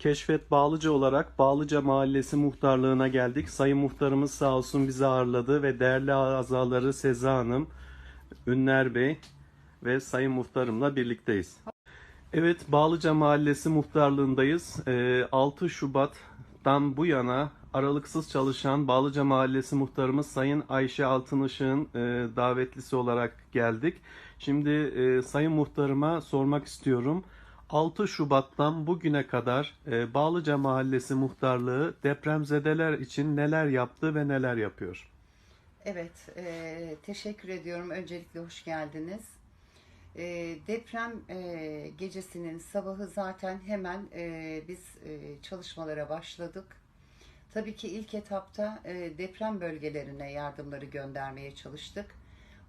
Keşfet Bağlıca olarak Bağlıca Mahallesi Muhtarlığı'na geldik. Sayın Muhtarımız sağ olsun bizi ağırladı ve değerli azaları Seza Hanım, Ünler Bey ve Sayın Muhtarımla birlikteyiz. Evet, Bağlıca Mahallesi Muhtarlığındayız. Ee, 6 Şubat'tan bu yana aralıksız çalışan Bağlıca Mahallesi Muhtarımız Sayın Ayşe Altınışık'ın e, davetlisi olarak geldik. Şimdi e, Sayın Muhtarıma sormak istiyorum. 6 Şubat'tan bugüne kadar e, Bağlıca Mahallesi Muhtarlığı depremzedeler için neler yaptı ve neler yapıyor? Evet, e, teşekkür ediyorum. Öncelikle hoş geldiniz. E, deprem e, gecesinin sabahı zaten hemen e, biz e, çalışmalara başladık. Tabii ki ilk etapta e, deprem bölgelerine yardımları göndermeye çalıştık.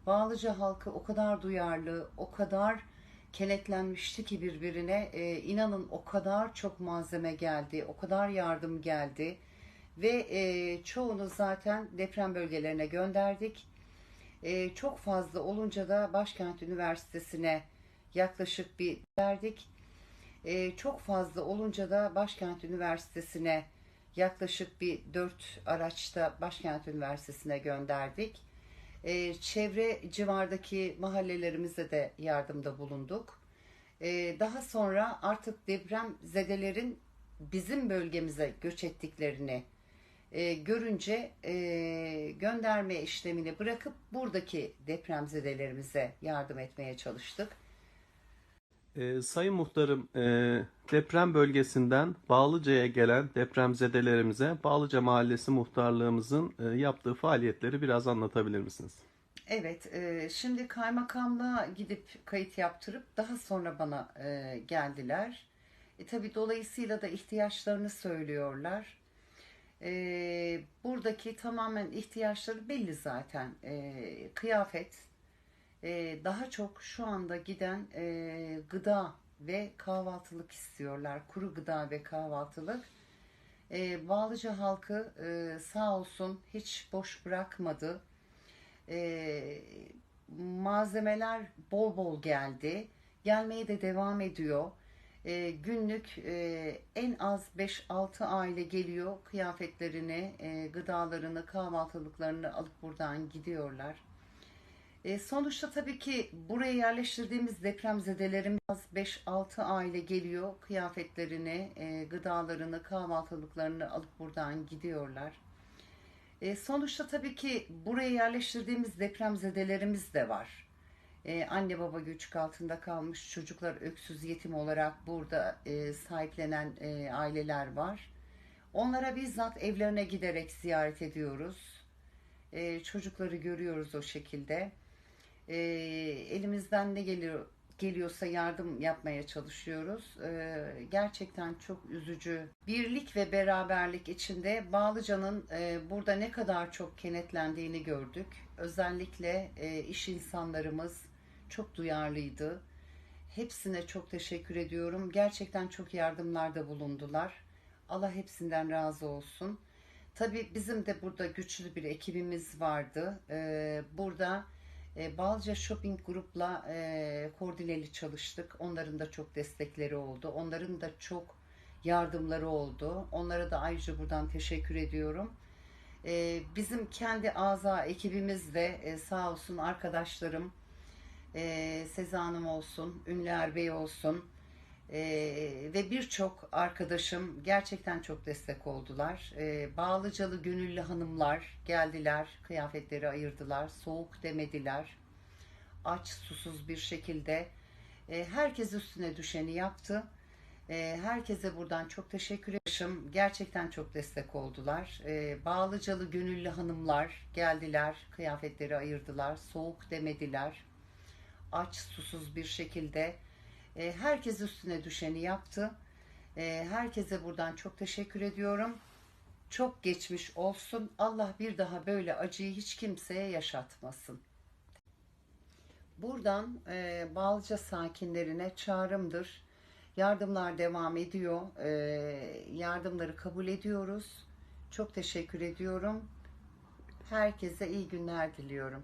Bağlıca halkı o kadar duyarlı, o kadar kenetlenmişti ki birbirine. E, inanın o kadar çok malzeme geldi, o kadar yardım geldi ve e, çoğunu zaten deprem bölgelerine gönderdik. E, çok fazla olunca da Başkent Üniversitesi'ne yaklaşık bir verdik. E, çok fazla olunca da Başkent Üniversitesi'ne yaklaşık bir dört araçta Başkent Üniversitesi'ne gönderdik. E, çevre civardaki mahallelerimize de yardımda bulunduk. E, daha sonra artık deprem zedelerin bizim bölgemize göç ettiklerini e, görünce e, gönderme işlemini bırakıp buradaki depremzedelerimize yardım etmeye çalıştık. E, Sayın Muhtarım, e, deprem bölgesinden Bağlıca'ya gelen depremzedelerimize Bağlıca Mahallesi Muhtarlığımızın e, yaptığı faaliyetleri biraz anlatabilir misiniz? Evet, e, şimdi kaymakamlığa gidip kayıt yaptırıp daha sonra bana e, geldiler. E, tabii dolayısıyla da ihtiyaçlarını söylüyorlar. E, buradaki tamamen ihtiyaçları belli zaten. E, kıyafet, e, daha çok şu anda giden e, gıda ve kahvaltılık istiyorlar. Kuru gıda ve kahvaltılık. E, Bağlıca halkı e, sağ olsun hiç boş bırakmadı. E, malzemeler bol bol geldi. Gelmeye de devam ediyor. E, günlük e, en az 5-6 aile geliyor. Kıyafetlerini, e, gıdalarını, kahvaltılıklarını alıp buradan gidiyorlar. E, sonuçta tabii ki buraya yerleştirdiğimiz depremzedelerimiz 5-6 aile geliyor. Kıyafetlerini, e, gıdalarını, kahvaltılıklarını alıp buradan gidiyorlar. E, sonuçta tabii ki buraya yerleştirdiğimiz depremzedelerimiz de var. E, anne baba göçük altında kalmış çocuklar öksüz yetim olarak burada e, sahiplenen e, aileler var. Onlara bizzat evlerine giderek ziyaret ediyoruz. E, çocukları görüyoruz o şekilde. E, elimizden ne geliyor geliyorsa yardım yapmaya çalışıyoruz. E, gerçekten çok üzücü. Birlik ve beraberlik içinde Bağlıca'nın e, burada ne kadar çok kenetlendiğini gördük. Özellikle e, iş insanlarımız çok duyarlıydı. Hepsine çok teşekkür ediyorum. Gerçekten çok yardımlarda bulundular. Allah hepsinden razı olsun. Tabii bizim de burada güçlü bir ekibimiz vardı. Ee, burada e, Balca Shopping Grup'la e, koordineli çalıştık. Onların da çok destekleri oldu. Onların da çok yardımları oldu. Onlara da ayrıca buradan teşekkür ediyorum. E, bizim kendi aza ekibimiz de e, sağ olsun arkadaşlarım e, Seza olsun, Ünlüer Bey olsun e, ve birçok arkadaşım gerçekten çok destek oldular. E, Bağlıcalı gönüllü hanımlar geldiler, kıyafetleri ayırdılar, soğuk demediler. Aç, susuz bir şekilde e, herkes üstüne düşeni yaptı. E, herkese buradan çok teşekkür ederim. Gerçekten çok destek oldular. E, Bağlıcalı gönüllü hanımlar geldiler, kıyafetleri ayırdılar, soğuk demediler aç susuz bir şekilde e, herkes üstüne düşeni yaptı. E, herkese buradan çok teşekkür ediyorum. Çok geçmiş olsun. Allah bir daha böyle acıyı hiç kimseye yaşatmasın. Buradan e, Balca sakinlerine çağrımdır. Yardımlar devam ediyor. E, yardımları kabul ediyoruz. Çok teşekkür ediyorum. Herkese iyi günler diliyorum.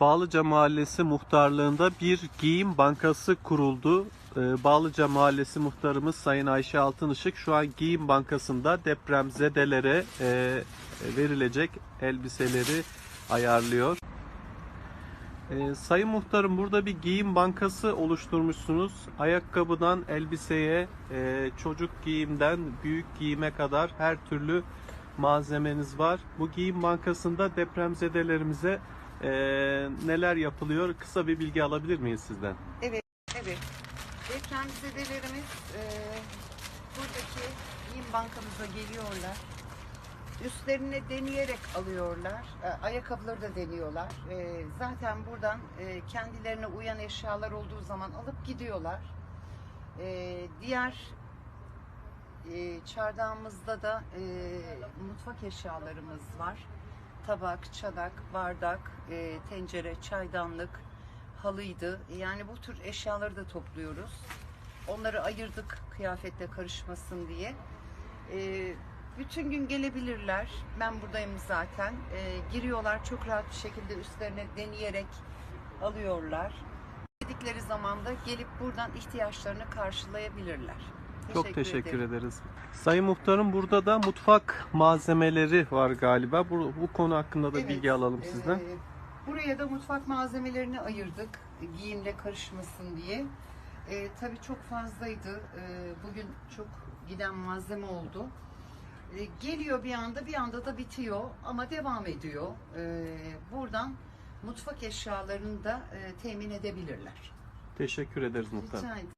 Bağlıca Mahallesi muhtarlığında bir giyim bankası kuruldu. Ee, Bağlıca Mahallesi muhtarımız Sayın Ayşe Altınışık şu an giyim bankasında depremzedelere e, verilecek elbiseleri ayarlıyor. Ee, Sayın Muhtarım burada bir giyim bankası oluşturmuşsunuz. Ayakkabıdan elbiseye, e, çocuk giyimden büyük giyime kadar her türlü malzemeniz var. Bu giyim bankasında depremzedelerimize e, neler yapılıyor? Kısa bir bilgi alabilir miyiz sizden? Evet. Depremzedelerimiz e, buradaki giyim bankamıza geliyorlar. Üstlerine deneyerek alıyorlar. E, ayakkabıları da deniyorlar. E, zaten buradan e, kendilerine uyan eşyalar olduğu zaman alıp gidiyorlar. E, diğer e, çardağımızda da e, mutfak eşyalarımız var. Tabak, çanak, bardak, e, tencere, çaydanlık, halıydı. Yani bu tür eşyaları da topluyoruz. Onları ayırdık kıyafetle karışmasın diye. E, bütün gün gelebilirler. Ben buradayım zaten. E, giriyorlar çok rahat bir şekilde üstlerine deneyerek alıyorlar. Dedikleri zaman da gelip buradan ihtiyaçlarını karşılayabilirler. Çok teşekkür ederim. ederiz. Sayın Muhtarım burada da mutfak malzemeleri var galiba. Bu, bu konu hakkında da Evet, bilgi alalım sizden. e, buraya da mutfak malzemelerini ayırdık. Giyimle karışmasın diye. E, tabii çok fazlaydı. E, bugün çok giden malzeme oldu. E, geliyor bir anda, bir anda da bitiyor ama devam ediyor. E, buradan mutfak eşyalarını da e, temin edebilirler. Teşekkür ederiz muhtarım. Rica ederim.